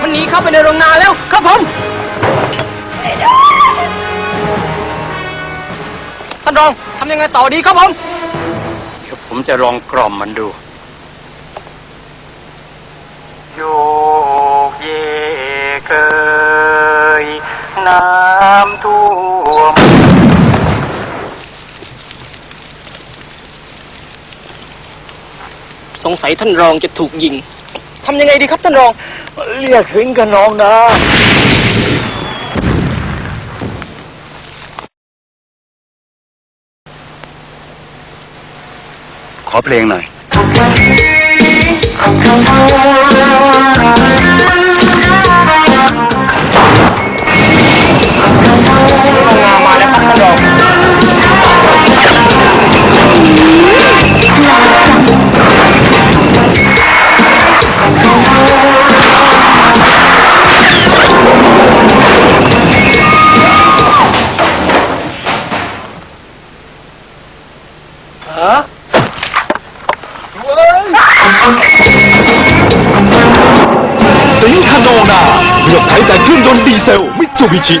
ไปในโรงนาแล้วครับผมท่านรองทำยังไงต่อดีครับผมเดี๋ยวผมจะลองกล่อมมันดูโยกเยกเกยน้ำท่วมสงสัยท่านรองจะถูกยิง ทำยังไงดีครับท่านรอง เรียกสิงกับน้องนะขอเพลงหน่อย สิงคโนนาเลือกใช้แต่เครื่องยนต์ดีเซลมิตซูบิชิ